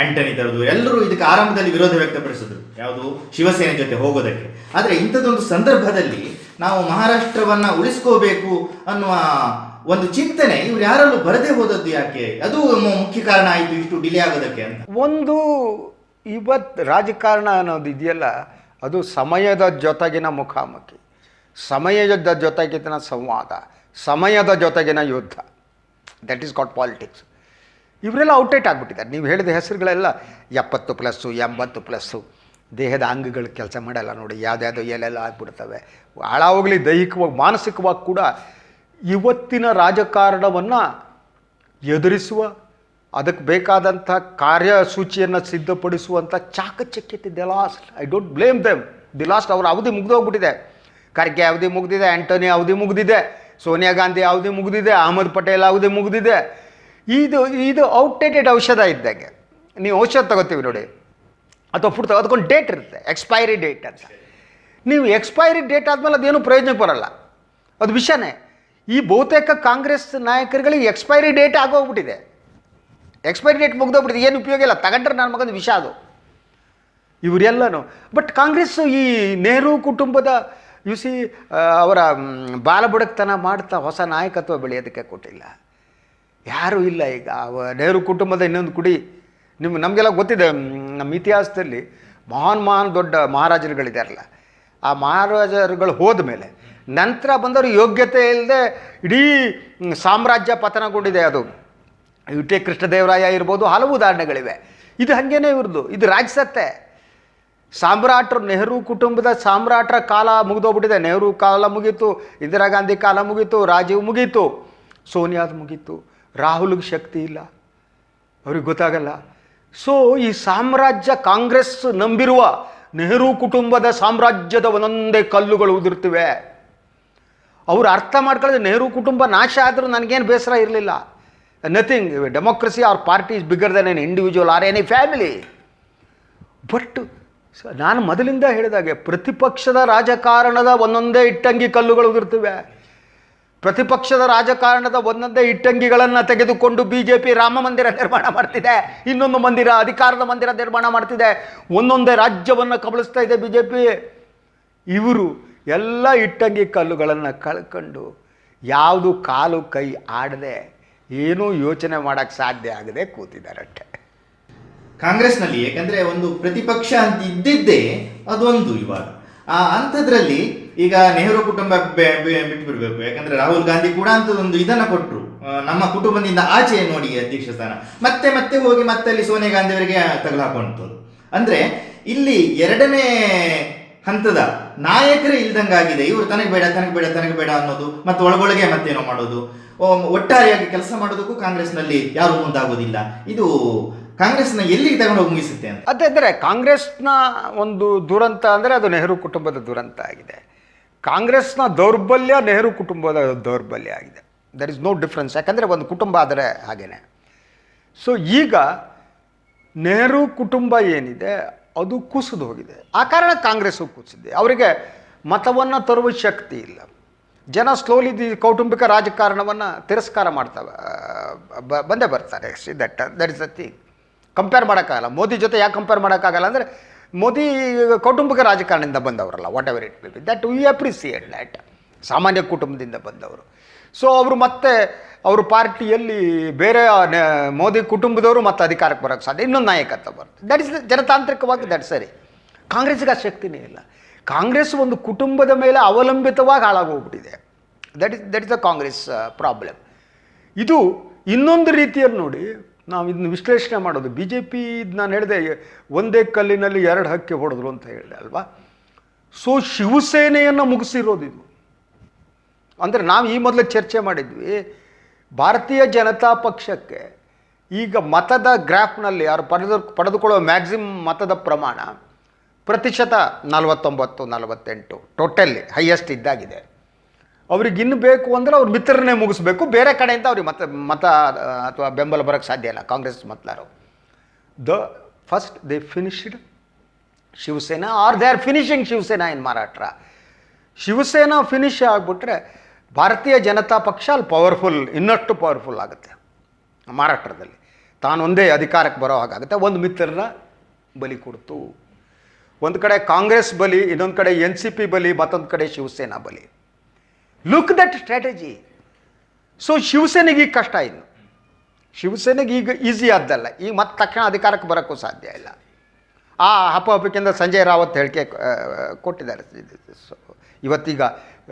ಆಂಟನಿ ತರದವರು, ಎಲ್ಲರೂ ಇದಕ್ಕೆ ಆರಂಭದಲ್ಲಿ ವಿರೋಧ ವ್ಯಕ್ತಪಡಿಸಿದ್ರು. ಯಾವುದು? ಶಿವಸೇನೆ ಜೊತೆ ಹೋಗೋದಕ್ಕೆ. ಆದರೆ ಇಂಥದ್ದೊಂದು ಸಂದರ್ಭದಲ್ಲಿ ನಾವು ಮಹಾರಾಷ್ಟ್ರವನ್ನ ಉಳಿಸ್ಕೋಬೇಕು ಅನ್ನುವ ಒಂದು ಚಿಂತನೆ ಇವ್ರು ಯಾರಲ್ಲೂ ಬರದೇ ಹೋದದ್ದು ಯಾಕೆ? ಅದು ಮುಖ್ಯ ಕಾರಣ ಆಯಿತು, ಇಷ್ಟು ಡಿಲೇ ಆಗೋದಕ್ಕೆ ಅಂತ. ಒಂದು ಇವತ್ತು ರಾಜಕಾರಣ ಅನ್ನೋದು ಇದೆಯಲ್ಲ, ಅದು ಸಮಯದ ಜೊತೆಗಿನ ಮುಖಾಮುಖಿ. ಸಮಯದ ಜೊತೆಗಿನ ಸಂವಾದ, ಸಮಯದ ಜೊತೆಗಿನ ಯುದ್ಧ. ದಟ್ ಈಸ್ ಕಾಟ್ ಪಾಲಿಟಿಕ್ಸ್ ಇವರೆಲ್ಲ ಔಟ್ಡೇಟ್ ಆಗಿಬಿಟ್ಟಿದ್ದಾರೆ. ನೀವು ಹೇಳಿದ ಹೆಸರುಗಳೆಲ್ಲ ಎಪ್ಪತ್ತು ಪ್ಲಸ್ಸು ಎಂಬತ್ತು ಪ್ಲಸ್ಸು ದೇಹದ ಅಂಗಗಳು ಕೆಲಸ ಮಾಡಲ್ಲ ನೋಡಿ, ಯಾವುದ್ಯಾವುದೋ ಎಲ್ಲೆಲ್ಲ ಆಗ್ಬಿಡ್ತವೆ. ಹೋಗಲಿ ದೈಹಿಕವಾಗಿ, ಮಾನಸಿಕವಾಗಿ ಕೂಡ ಇವತ್ತಿನ ರಾಜಕಾರಣವನ್ನು ಎದುರಿಸುವ, ಅದಕ್ಕೆ ಬೇಕಾದಂಥ ಕಾರ್ಯಸೂಚಿಯನ್ನು ಸಿದ್ಧಪಡಿಸುವಂಥ ಚಾಕಚಕ್ಯತೆ the last I don't blame them the last ಅವರ ಅವಧಿ ಮುಗ್ದೋಗ್ಬಿಟ್ಟಿದೆ. ಖರ್ಗೆ ಅವಧಿ ಮುಗ್ದಿದೆ ಆ್ಯಂಟೋನಿ ಅವಧಿ ಮುಗ್ದಿದೆ, ಸೋನಿಯಾ ಗಾಂಧಿ ಅವಧಿ ಮುಗ್ದಿದೆ, ಅಹಮದ್ ಪಟೇಲ್ ಅವಧಿ ಮುಗ್ದಿದೆ. ಇದು ಇದು ಔಟ್ಡೇಟೆಡ್ ಔಷಧ ಇದ್ದಂಗೆ. ನೀವು ಔಷಧ ತಗೋತೀವಿ ನೋಡಿ. ಅಥವಾ ಫುಡ್ ಅದಕ್ಕೊಂದು ಡೇಟ್ ಇರುತ್ತೆ ಎಕ್ಸ್ಪೈರಿ ಡೇಟ್ ಅಂತ. ನೀವು ಎಕ್ಸ್ಪೈರಿ ಡೇಟ್ ಆದಮೇಲೆ ಅದೇನು ಪ್ರಯೋಜನಕ್ಕೆ ಬರಲ್ಲ. ಅದು ವಿಷಯನೇ. ಈ ಬಹುತೇಕ ಕಾಂಗ್ರೆಸ್ ನಾಯಕರುಗಳಿಗೆ ಎಕ್ಸ್ಪೈರಿ ಡೇಟ್ ಆಗೋಗ್ಬಿಟ್ಟಿದೆ. ಎಕ್ಸ್ಪೈರಿ ಡೇಟ್ ಮುಗ್ದೋಗ್ಬಿಟ್ಟಿದೆ. ಏನು ಉಪಯೋಗ ಇಲ್ಲ. ತಗೊಂಡ್ರೆ ನನ್ನ ಮಗನ ವಿಷ ಅದು. ಇವರೆಲ್ಲನೂ. ಬಟ್ ಕಾಂಗ್ರೆಸ್ಸು ಈ ನೆಹರು ಕುಟುಂಬದ ಯು ಸಿ ಅವರ ಬಾಲಬುಡಕ್ತನ ಮಾಡ್ತಾ ಹೊಸ ನಾಯಕತ್ವ ಬೆಳೆಯೋದಕ್ಕೆ ಕೊಟ್ಟಿಲ್ಲ. ಯಾರೂ ಇಲ್ಲ ಈಗ. ನೆಹರು ಕುಟುಂಬದ ಇನ್ನೊಂದು ಕುಡಿ. ನಿಮ್ಗೆ ನಮಗೆಲ್ಲ ಗೊತ್ತಿದೆ ನಮ್ಮ ಇತಿಹಾಸದಲ್ಲಿ ಮಹಾನ್ ಮಹಾನ್ ದೊಡ್ಡ ಮಹಾರಾಜರುಗಳಿದಾರಲ್ಲ. ಆ ಮಹಾರಾಜರುಗಳು ಹೋದ ಮೇಲೆ ನಂತರ ಬಂದವರು ಯೋಗ್ಯತೆ ಇಲ್ಲದೆ ಇಡೀ ಸಾಮ್ರಾಜ್ಯ ಪತನಗೊಂಡಿದೆ ಅದು. ಯು ಟಿ ಕೃಷ್ಣದೇವರಾಯ ಇರ್ಬೋದು ಹಲವು ಉದಾಹರಣೆಗಳಿವೆ. ಇದು ಹಾಗೇನೆ ಇವ್ರದ್ದು. ಇದು ರಾಜಸತ್ತೆ. ಸಾಮ್ರಾಟರು ನೆಹರು ಕುಟುಂಬದ ಸಾಮ್ರಾಟರ ಕಾಲ ಮುಗಿದೋಗ್ಬಿಟ್ಟಿದೆ. ನೆಹರು ಕಾಲ ಮುಗೀತು, ಇಂದಿರಾ ಗಾಂಧಿ ಕಾಲ ಮುಗೀತು, ರಾಜೀವ್ ಮುಗೀತು ಸೋನಿಯಾದ ಮುಗೀತು. ರಾಹುಲ್ಗೆ ಶಕ್ತಿ ಇಲ್ಲ. ಅವ್ರಿಗೆ ಗೊತ್ತಾಗಲ್ಲ. ಸೊ ಈ ಸಾಮ್ರಾಜ್ಯ ಕಾಂಗ್ರೆಸ್ ನಂಬಿರುವ ನೆಹರು ಕುಟುಂಬದ ಸಾಮ್ರಾಜ್ಯದ ಒಂದೊಂದೇ ಕಲ್ಲುಗಳು ಉದುರ್ತಿವೆ. ಅವರು ಅರ್ಥ ಮಾಡ್ಕೊಳ್ಳೋದು ನೆಹರು ಕುಟುಂಬ ನಾಶ ಆದರೂ ನನಗೇನು ಬೇಸರ ಇರಲಿಲ್ಲ. Nothing democracy or party bigger than an individual or any family but ನಾನು ಮೊದಲಿಂದ ಹೇಳಿದಾಗೆ ಪ್ರತಿಪಕ್ಷದ ರಾಜಕಾರಣದ ಒಂದೊಂದೇ ಇಟ್ಟಂಗಿ ಕಲ್ಲುಗಳು ಇರ್ತವೆ ಪ್ರತಿಪಕ್ಷದ ರಾಜಕಾರಣದ ಒಂದೊಂದೇ ಇಟ್ಟಂಗಿಗಳನ್ನು ತೆಗೆದುಕೊಂಡು ಬಿ ಜೆ ಪಿ ರಾಮ ಮಂದಿರ ನಿರ್ಮಾಣ ಮಾಡ್ತಿದೆ. ಇನ್ನೊಂದು ಮಂದಿರ, ಅಧಿಕಾರದ ಮಂದಿರ ನಿರ್ಮಾಣ ಮಾಡ್ತಿದೆ. ಒಂದೊಂದೇ ರಾಜ್ಯವನ್ನು ಕಬಳಿಸ್ತಾ ಇದೆ ಬಿ ಜೆ ಪಿ ಇವರು ಎಲ್ಲ ಇಟ್ಟಂಗಿ ಕಲ್ಲುಗಳನ್ನು ಕಳ್ಕೊಂಡು ಯಾವುದು ಕಾಲು ಕೈ ಆಡದೆ ಏನೂ ಯೋಚನೆ ಮಾಡೋಕ್ಕೆ ಸಾಧ್ಯ ಆಗದೆ ಕೂತಿದ್ದಾರೆ ಅಷ್ಟೇ. ಕಾಂಗ್ರೆಸ್ನಲ್ಲಿ, ಯಾಕಂದ್ರೆ ಒಂದು ಪ್ರತಿಪಕ್ಷ ಅಂತ ಇದ್ದಿದ್ದೇ ಅದೊಂದು ಇವಾಗ. ಆ ಅಂಥದ್ರಲ್ಲಿ ಈಗ ನೆಹರು ಕುಟುಂಬ ಬಿಟ್ಟು ಬಿಡಬೇಕು ಯಾಕಂದ್ರೆ ರಾಹುಲ್ ಗಾಂಧಿ ಕೂಡ ಅಂತ ಒಂದು ಇದನ್ನ ಕೊಟ್ಟರು ನಮ್ಮ ಕುಟುಂಬದಿಂದ ಆಚೆ ನೋಡಿ ಅಧ್ಯಕ್ಷ ಸ್ಥಾನ. ಮತ್ತೆ ಮತ್ತೆ ಹೋಗಿ ಮತ್ತೆ ಅಲ್ಲಿ ಸೋನಿಯಾ ಗಾಂಧಿ ಅವರಿಗೆ ತಗಲಾಕೊಂಡದ್ದು ಅಂದ್ರೆ ಇಲ್ಲಿ ಎರಡನೇ ಹಂತದ ನಾಯಕರೇ ಇಲ್ದಂಗಾಗಿದೆ. ಇವರು ತನಗೆ ಬೇಡ ತನಗೆ ಬೇಡ ತನಗೆ ಬೇಡ ಅನ್ನೋದು, ಮತ್ತೆ ಒಳಗೊಳಗೆ ಮತ್ತೇನೋ ಮಾಡೋದು. ಒಟ್ಟಾರೆಯಾಗಿ ಕೆಲಸ ಮಾಡೋದಕ್ಕೂ ಕಾಂಗ್ರೆಸ್ನಲ್ಲಿ ಯಾರು ಮುಂದಾಗೋದಿಲ್ಲ. ಇದು ಕಾಂಗ್ರೆಸ್ನ ಎಲ್ಲಿಗೆ ತಗೊಂಡೋಗಿ ಮುಗಿಸುತ್ತೆ ಅಂತ? ಅದಂದರೆ ಕಾಂಗ್ರೆಸ್ನ ಒಂದು ದುರಂತ ಅಂದರೆ ಅದು ನೆಹರು ಕುಟುಂಬದ ದುರಂತ ಆಗಿದೆ. ಕಾಂಗ್ರೆಸ್ನ ದೌರ್ಬಲ್ಯ ನೆಹರು ಕುಟುಂಬದ ದೌರ್ಬಲ್ಯ ಆಗಿದೆ. ದರ್ ಇಸ್ ನೋ ಡಿಫ್ರೆನ್ಸ್ ಯಾಕಂದರೆ ಒಂದು ಕುಟುಂಬ ಆದರೆ ಹಾಗೇ ಸೊ ಈಗ ನೆಹರು ಕುಟುಂಬ ಏನಿದೆ, ಅದು ಕುಸಿದು ಹೋಗಿದೆ. ಆ ಕಾರಣ ಕಾಂಗ್ರೆಸ್ಸು ಕುಸಿದೆ ಅವರಿಗೆ ಮತವನ್ನು ತರುವ ಶಕ್ತಿ ಇಲ್ಲ. ಜನ ಸ್ಲೋಲಿ ದಿ ಕೌಟುಂಬಿಕ ರಾಜಕಾರಣವನ್ನು ತಿರಸ್ಕಾರ ಮಾಡ್ತಾವೆ. ಬಂದೇ ಬರ್ತಾರೆ. That that is a thing compare ಮಾಡೋಕ್ಕಾಗಲ್ಲ. ಮೋದಿ ಜೊತೆ ಯಾಕೆ ಕಂಪೇರ್ ಮಾಡೋಕ್ಕಾಗಲ್ಲ ಅಂದರೆ ಮೋದಿ ಕೌಟುಂಬಿಕ ರಾಜಕಾರಣದಿಂದ ಬಂದವರಲ್ಲ whatever it be that we appreciate that ಸಾಮಾನ್ಯ ಕುಟುಂಬದಿಂದ ಬಂದವರು. ಸೊ ಅವರು ಮತ್ತೆ ಅವರ ಪಾರ್ಟಿಯಲ್ಲಿ ಬೇರೆ ಮೋದಿ ಕುಟುಂಬದವರು ಮತ್ತೆ ಅಧಿಕಾರಕ್ಕೆ ಬರೋಕ್ಕೆ ಸಾಧ್ಯ. ಇನ್ನೊಂದು ನಾಯಕತ್ವ ಬರುತ್ತೆ. ದಟ್ ಇಸ್ ಜನತಾಂತ್ರಿಕವಾಗಿ ದಟ್ ಸರಿ. ಕಾಂಗ್ರೆಸ್ಗೆ ಆ ಶಕ್ತಿನೇ ಇಲ್ಲ. ಕಾಂಗ್ರೆಸ್ ಒಂದು ಕುಟುಂಬದ ಮೇಲೆ ಅವಲಂಬಿತವಾಗಿ ಹಾಳಾಗೋಗ್ಬಿಟ್ಟಿದೆ. That is that is the Congress problem ಇದು ಇನ್ನೊಂದು ರೀತಿಯಲ್ಲಿ ನೋಡಿ ನಾವು ಇದನ್ನ ವಿಶ್ಲೇಷಣೆ ಮಾಡೋದು. ಬಿ ಜೆ ಪಿ ನಾನು ಹೇಳಿದೆ, ಒಂದೇ ಕಲ್ಲಿನಲ್ಲಿ ಎರಡು ಹಕ್ಕಿ ಹೊಡೆದ್ರು ಅಂತ ಹೇಳಿದೆ ಅಲ್ವಾ? ಸೊ ಶಿವಸೇನೆಯನ್ನು ಮುಗಿಸಿರೋದು ಇದು. ಅಂದರೆ ನಾವು ಈ ಮೊದಲು ಚರ್ಚೆ ಮಾಡಿದ್ವಿ, ಭಾರತೀಯ ಜನತಾ ಪಕ್ಷಕ್ಕೆ ಈಗ ಮತದ ಗ್ರಾಫ್ನಲ್ಲಿ ಯಾರು ಪಡೆದು ಪಡೆದುಕೊಳ್ಳೋ ಮ್ಯಾಕ್ಸಿಮಮ್ ಮತದ ಪ್ರಮಾಣ ಪ್ರತಿಶತ ನಲವತ್ತೊಂಬತ್ತು, ನಲವತ್ತೆಂಟು, ಟೋಟಲ್ಲಿ ಹೈಯೆಸ್ಟ್ ಇದ್ದಾಗಿದೆ. ಅವ್ರಿಗೆ ಇನ್ನು ಬೇಕು ಅಂದರೆ ಅವ್ರ ಮಿತ್ರನೇ ಮುಗಿಸ್ಬೇಕು. ಬೇರೆ ಕಡೆಯಿಂದ ಅವ್ರಿಗೆ ಮತ ಮತ ಅಥವಾ ಬೆಂಬಲ ಬರೋಕ್ಕೆ ಸಾಧ್ಯ ಇಲ್ಲ ಕಾಂಗ್ರೆಸ್ ಮತದಾರರು. The first they finished Shiv Sena, or they are finishing Shiv Sena in Maharashtra. Shiv Sena finish ಆಗಿಬಿಟ್ರೆ ಭಾರತೀಯ ಜನತಾ ಪಕ್ಷ ಅಲ್ಲಿ ಪವರ್ಫುಲ್, ಇನ್ನಷ್ಟು ಪವರ್ಫುಲ್ ಆಗುತ್ತೆ ಮಹಾರಾಷ್ಟ್ರದಲ್ಲಿ. ತಾನೊಂದೇ ಅಧಿಕಾರಕ್ಕೆ ಬರೋ ಹಾಗಾಗುತ್ತೆ. ಒಂದು ಮಿತ್ರನ ಬಲಿ ಕೊಡ್ತು. ಒಂದು ಕಡೆ ಕಾಂಗ್ರೆಸ್ ಬಲಿ, ಇನ್ನೊಂದು ಕಡೆ ಎನ್ ಸಿ ಪಿ ಬಲಿ, ಮತ್ತೊಂದು ಕಡೆ ಶಿವಸೇನಾ ಬಲಿ. ಲುಕ್ ದಟ್ ಸ್ಟ್ರಾಟಜಿ ಸೊ ಶಿವಸೇನೆಗೆ ಈಗ ಕಷ್ಟ ಇನ್ನು. ಶಿವಸೇನೆಗೆ ಈಗ ಈಸಿ ಆದ್ದಲ್ಲ. ಈಗ ಮತ್ತೆ ತಕ್ಷಣ ಅಧಿಕಾರಕ್ಕೆ ಬರೋಕ್ಕೂ ಸಾಧ್ಯ ಇಲ್ಲ. ಆ ಹಪ್ಪ ಹಪ್ಪಕ್ಕಿಂತ ಸಂಜಯ್ ರಾವತ್ ಹೇಳಿಕೆ ಕೊಟ್ಟಿದ್ದಾರೆ. ಸೊ, ಇವತ್ತೀಗ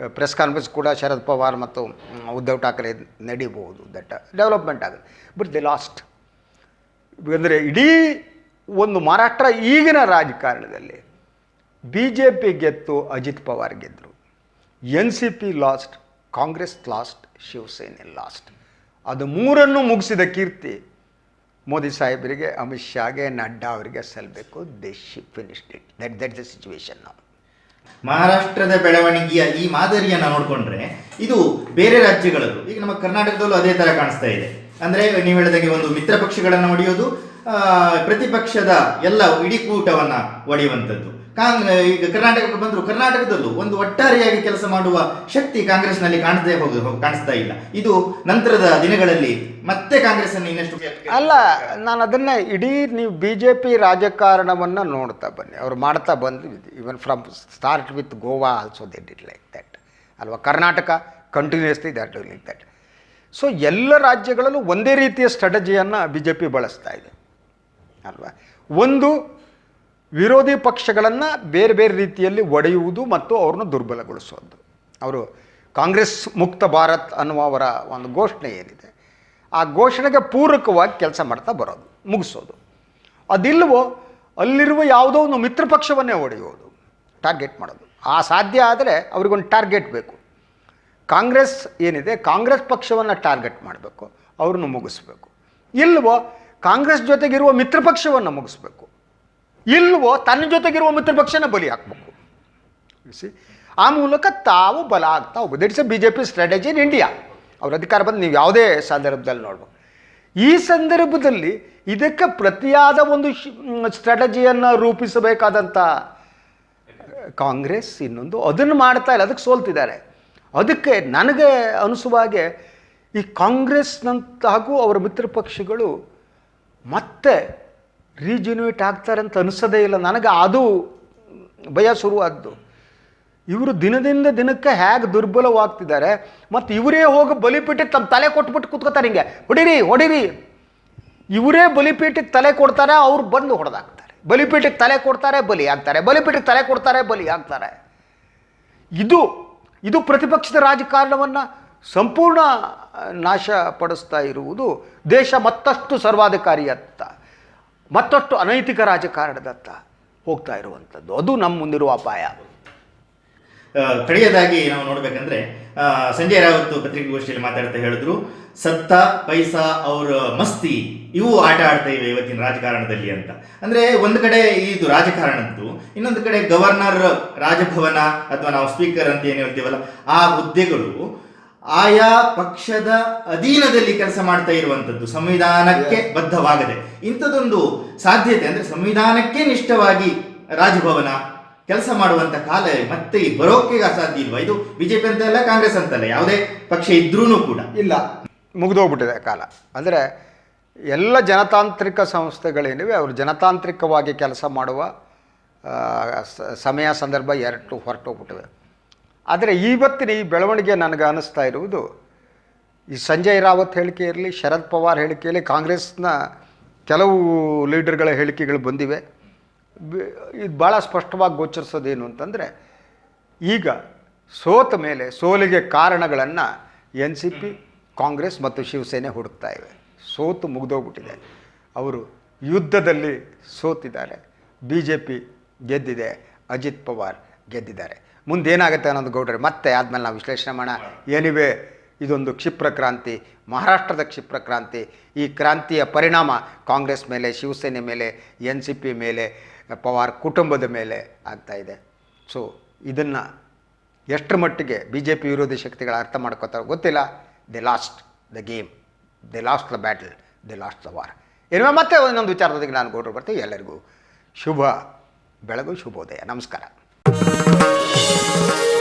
ಪ್ರೆಸ್ ಕಾನ್ಫರೆನ್ಸ್ ಕೂಡ ಶರದ್ ಪವಾರ್ ಮತ್ತು ಉದ್ಧವ್ ಠಾಕ್ರೆ ನಡೀಬಹುದು. ದಟ್ ಡೆವಲಪ್ಮೆಂಟ್ ಆಗುತ್ತೆ. ಬಟ್ ದಿ ಲಾಸ್ಟ್ ಅಂದರೆ ಇಡೀ ಒಂದು ಮಹಾರಾಷ್ಟ್ರ ಈಗಿನ ರಾಜಕಾರಣದಲ್ಲಿ ಬಿ ಜೆ ಪಿ ಗೆದ್ದು ಅಜಿತ್ ಪವಾರ್ ಗೆದ್ದರು N C P lost Congress lost Shiv Sena lost. ಅದು ಮೂರನ್ನು ಮುಗಿಸಿದ ಕೀರ್ತಿ ಮೋದಿ ಸಾಹೇಬರಿಗೆ ಅಮಿತ್ ಶಾಗೆ ನಡ್ಡಾ ಅವರಿಗೆ ಸಲ್ಲಬೇಕು they she finished it that that the situation ನಾವು ಮಹಾರಾಷ್ಟ್ರದ ಬೆಳವಣಿಗೆಯ ಈ ಮಾದರಿಯನ್ನು ನೋಡಿಕೊಂಡ್ರೆ ಇದು ಬೇರೆ ರಾಜ್ಯಗಳಲ್ಲೂ ಈಗ ನಮ್ಮ ಕರ್ನಾಟಕದಲ್ಲೂ ಅದೇ ಥರ ಕಾಣಿಸ್ತಾ ಇದೆ. ಅಂದರೆ ನೀವು ಹೇಳಿದಂಗೆ ಒಂದು ಮಿತ್ರ ಪಕ್ಷಗಳನ್ನು ಒಡೆಯೋದು ಆ, ಪ್ರತಿಪಕ್ಷದ ಎಲ್ಲ ಇಡೀ ಕೂಟವನ್ನ ಒಡೆಯುವಂಥದ್ದು. ಕಾಂಗ್, ಈಗ ಕರ್ನಾಟಕಕ್ಕೆ ಬಂದರು, ಕರ್ನಾಟಕದಲ್ಲೂ ಒಂದು ಒಟ್ಟಾರೆಯಾಗಿ ಕೆಲಸ ಮಾಡುವ ಶಕ್ತಿ ಕಾಂಗ್ರೆಸ್ನಲ್ಲಿ ಕಾಣದೇ ಹೋಗ ಕಾಣಿಸ್ತಾ ಇಲ್ಲ. ಇದು ನಂತರದ ದಿನಗಳಲ್ಲಿ ಮತ್ತೆ ಕಾಂಗ್ರೆಸ್ ಅನ್ನು ಇನ್ನಷ್ಟು ಅಲ್ಲ, ನಾನು ಅದನ್ನೇ ಇಡೀ ನೀವು ಬಿ ಜೆ ಪಿ ರಾಜಕಾರಣವನ್ನು ನೋಡ್ತಾ ಬನ್ನಿ. ಅವ್ರು ಮಾಡ್ತಾ ಬಂದು even from start with Goa also they did like that ಅಲ್ವಾ? Karnataka continuously that like that so ಎಲ್ಲ ರಾಜ್ಯಗಳಲ್ಲೂ ಒಂದೇ ರೀತಿಯ ಸ್ಟ್ರಾಟಜಿಯನ್ನು ಬಿ ಜೆ ಪಿ ಬಳಸ್ತಾ ಇದೆ. ಅಲ್ವಾ? ಒಂದು ವಿರೋಧಿ ಪಕ್ಷಗಳನ್ನು ಬೇರೆ ಬೇರೆ ರೀತಿಯಲ್ಲಿ ಒಡೆಯುವುದು ಮತ್ತು ಅವ್ರನ್ನ ದುರ್ಬಲಗೊಳಿಸೋದು. ಅವರು ಕಾಂಗ್ರೆಸ್ ಮುಕ್ತ ಭಾರತ್ ಅನ್ನುವ ಅವರ ಒಂದು ಘೋಷಣೆ ಏನಿದೆ, ಆ ಘೋಷಣೆಗೆ ಪೂರಕವಾಗಿ ಕೆಲಸ ಮಾಡ್ತಾ ಬರೋದು, ಮುಗಿಸೋದು. ಅದಿಲ್ಲವೋ ಅಲ್ಲಿರುವ ಯಾವುದೋ ಒಂದು ಮಿತ್ರ ಪಕ್ಷವನ್ನೇ ಒಡೆಯೋದು, ಟಾರ್ಗೆಟ್ ಮಾಡೋದು. ಆ ಸಾಧ್ಯ ಆದರೆ ಅವ್ರಿಗೊಂದು ಟಾರ್ಗೆಟ್ ಬೇಕು. ಕಾಂಗ್ರೆಸ್ ಏನಿದೆ, ಕಾಂಗ್ರೆಸ್ ಪಕ್ಷವನ್ನು ಟಾರ್ಗೆಟ್ ಮಾಡಬೇಕು, ಅವ್ರನ್ನ ಮುಗಿಸ್ಬೇಕು. ಇಲ್ಲವೋ ಕಾಂಗ್ರೆಸ್ ಜೊತೆಗಿರುವ ಮಿತ್ರ ಪಕ್ಷವನ್ನು ಮುಗಿಸ್ಬೇಕು. ಇಲ್ವೋ ತನ್ನ ಜೊತೆಗಿರುವ ಮಿತ್ರ ಪಕ್ಷನ ಬಲಿ ಹಾಕಬೇಕು. ಆ ಮೂಲಕ ತಾವು ಬಲ ಆಗ್ತಾ ಹೋಗ್ಬೋದು it's a B J P strategy in India ಅವ್ರ ಅಧಿಕಾರ ಬಂದು ನೀವು ಯಾವುದೇ ಸಂದರ್ಭದಲ್ಲಿ ನೋಡ್ಬೋದು. ಈ ಸಂದರ್ಭದಲ್ಲಿ ಇದಕ್ಕೆ ಪ್ರತಿಯಾದ ಒಂದು ಸ್ಟ್ರಾಟಜಿಯನ್ನು ರೂಪಿಸಬೇಕಾದಂಥ ಕಾಂಗ್ರೆಸ್ ಇನ್ನೊಂದು ಅದನ್ನು ಮಾಡ್ತಾ ಇಲ್ಲ, ಅದಕ್ಕೆ ಸೋಲ್ತಿದ್ದಾರೆ. ಅದಕ್ಕೆ ನನಗೆ ಅನಿಸುವ ಹಾಗೆ ಈ ಕಾಂಗ್ರೆಸ್ನಂತ ಹಾಗೂ ಅವರ ಮಿತ್ರ ಪಕ್ಷಗಳು ಮತ್ತೆ ರೀಜನ್ಯೂಟ್ ಆಗ್ತಾರೆ ಅಂತ ಅನಿಸೋದೇ ಇಲ್ಲ. ನನಗೆ ಅದು ಭಯ ಶುರುವಾದ್ದು ಇವರು ದಿನದಿಂದ ದಿನಕ್ಕೆ ಹೇಗೆ ದುರ್ಬಲವಾಗ್ತಿದ್ದಾರೆ, ಮತ್ತು ಇವರೇ ಹೋಗಿ ಬಲಿಪೀಠಕ್ಕೆ ತಮ್ಮ ತಲೆ ಕೊಟ್ಬಿಟ್ಟು ಕೂತ್ಕೋತಾರೆ ಹಿಂಗೆ, ಹೊಡಿರಿ ಹೊಡಿರಿ. ಇವರೇ ಬಲಿಪೀಠಕ್ಕೆ ತಲೆ ಕೊಡ್ತಾರೆ, ಅವ್ರು ಬಂದು ಹೊಡೆದಾಕ್ತಾರೆ. ಬಲಿಪೀಠಕ್ಕೆ ತಲೆ ಕೊಡ್ತಾರೆ, ಬಲಿ ಆಗ್ತಾರೆ. ಬಲಿಪೀಠಕ್ಕೆ ತಲೆ ಕೊಡ್ತಾರೆ, ಬಲಿ ಆಗ್ತಾರೆ. ಇದು ಇದು ಪ್ರತಿಪಕ್ಷದ ರಾಜಕಾರಣವನ್ನು ಸಂಪೂರ್ಣ ನಾಶ ಪಡಿಸ್ತಾ ಇರುವುದು ದೇಶ ಮತ್ತಷ್ಟು ಸರ್ವಾಧಿಕಾರಿಯತ್ತ. ಮತ್ತಷ್ಟು ಅನೈತಿಕ ರಾಜಕಾರಣದತ್ತ ಹೋಗ್ತಾ ಇರುವಂಥದ್ದು ಅದು ನಮ್ಮ ಮುಂದಿರುವ ಅಪಾಯ. ಕಡೆಯದಾಗಿ ನಾವು ನೋಡಬೇಕಂದ್ರೆ ಸಂಜಯ್ ರಾವತ್ ಪತ್ರಿಕಾಗೋಷ್ಠಿಯಲ್ಲಿ ಮಾತಾಡ್ತಾ ಹೇಳಿದ್ರು, ಸತ್ತ, ಪೈಸಾ, ಅವ್ರ ಮಸ್ತಿ, ಇವು ಆಟ ಆಡ್ತಾ ಇವೆ ಇವತ್ತಿನ ರಾಜಕಾರಣದಲ್ಲಿ ಅಂತ. ಅಂದ್ರೆ ಒಂದು ಕಡೆ ಇದು ರಾಜಕಾರಣದ್ದು, ಇನ್ನೊಂದು ಕಡೆ ಗವರ್ನರ್ ರಾಜಭವನ ಅಥವಾ ನಾವು ಸ್ಪೀಕರ್ ಅಂತ ಏನು ಹೇಳ್ತೀವಲ್ಲ, ಆ ಹುದ್ದೆಗಳು ಆಯಾ ಪಕ್ಷದ ಅಧೀನದಲ್ಲಿ ಕೆಲಸ ಮಾಡ್ತಾ ಇರುವಂಥದ್ದು ಸಂವಿಧಾನಕ್ಕೆ ಬದ್ಧವಾಗದೆ. ಇಂಥದ್ದೊಂದು ಸಾಧ್ಯತೆ ಅಂದ್ರೆ ಸಂವಿಧಾನಕ್ಕೆ ನಿಷ್ಠವಾಗಿ ರಾಜಭವನ ಕೆಲಸ ಮಾಡುವಂತ ಕಾಲ ಮತ್ತೆ ಬರೋಕೆ ಅಸಾಧ್ಯ ಇಲ್ವಾ? ಇದು ಬಿಜೆಪಿ ಅಂತ ಅಲ್ಲ ಕಾಂಗ್ರೆಸ್ ಅಂತಲ್ಲ ಯಾವುದೇ ಪಕ್ಷ ಇದ್ರೂ ಕೂಡ. ಇಲ್ಲ. ಮುಗಿದೋಗ್ಬಿಟ್ಟಿದೆ ಕಾಲ. ಅಂದರೆ ಎಲ್ಲ ಜನತಾಂತ್ರಿಕ ಸಂಸ್ಥೆಗಳೇನಿವೆ ಅವರು ಜನತಾಂತ್ರಿಕವಾಗಿ ಕೆಲಸ ಮಾಡುವ ಸಮಯ ಸಂದರ್ಭ ಎರಡು ಹೊರಟೋಗ್ಬಿಟ್ಟಿವೆ ಆದರೆ ಇವತ್ತಿನ ಈ ಬೆಳವಣಿಗೆ ನನಗೆ ಅನ್ನಿಸ್ತಾ ಇರುವುದು, ಈ ಸಂಜಯ್ ರಾವತ್ ಹೇಳಿಕೆ ಇರಲಿ, ಶರದ್ ಪವಾರ್ ಹೇಳಿಕೆಯಲ್ಲಿ ಕಾಂಗ್ರೆಸ್ನ ಕೆಲವು ಲೀಡರ್ಗಳ ಹೇಳಿಕೆಗಳು ಬಂದಿವೆ. ಇದು ಭಾಳ ಸ್ಪಷ್ಟವಾಗಿ ಗೋಚರಿಸೋದೇನು ಅಂತಂದರೆ, ಈಗ ಸೋತ ಮೇಲೆ ಸೋಲಿಗೆ ಕಾರಣಗಳನ್ನು ಎನ್ ಸಿ ಪಿ ಕಾಂಗ್ರೆಸ್ ಮತ್ತು ಶಿವಸೇನೆ ಹುಡುಕ್ತಾ ಇವೆ. ಸೋತು ಮುಗಿದೋಗ್ಬಿಟ್ಟಿದೆ. ಅವರು ಯುದ್ಧದಲ್ಲಿ ಸೋತಿದ್ದಾರೆ. ಬಿ ಜೆ ಪಿ ಗೆದ್ದಿದೆ, ಅಜಿತ್ ಪವಾರ್ ಗೆದ್ದಿದ್ದಾರೆ. ಮುಂದೇನಾಗುತ್ತೆ ಅನ್ನೋದು ಗೌಡ್ರೆ, ಮತ್ತೆ ಆದಮೇಲೆ ನಾವು ವಿಶ್ಲೇಷಣೆ ಮಾಡೋಣ. ಏನಿವೆ? ಇದೊಂದು ಕ್ಷಿಪ್ರ ಕ್ರಾಂತಿ, ಮಹಾರಾಷ್ಟ್ರದ ಕ್ಷಿಪ್ರ ಕ್ರಾಂತಿ. ಈ ಕ್ರಾಂತಿಯ ಪರಿಣಾಮ ಕಾಂಗ್ರೆಸ್ ಮೇಲೆ, ಶಿವಸೇನೆ ಮೇಲೆ ಎನ್ ಸಿ ಪಿ ಮೇಲೆ, ಪವಾರ್ ಕುಟುಂಬದ ಮೇಲೆ ಆಗ್ತಾ ಇದೆ. ಸೊ ಇದನ್ನು ಎಷ್ಟರ ಮಟ್ಟಿಗೆ ಬಿ ಜೆ ಪಿ ವಿರೋಧಿ ಶಕ್ತಿಗಳು ಅರ್ಥ ಮಾಡ್ಕೋತಾರೆ ಗೊತ್ತಿಲ್ಲ. They lost the game they lost the battle they lost the war ಇನ್ನು ಮತ್ತೆ ಒಂದೊಂದು ವಿಚಾರದೊಂದಿಗೆ ನಾನು ಗೌಡ್ರು ಬರ್ತೀನಿ. ಎಲ್ಲರಿಗೂ ಶುಭ, ಬೆಳಗು ಶುಭೋದಯ. ನಮಸ್ಕಾರ. Música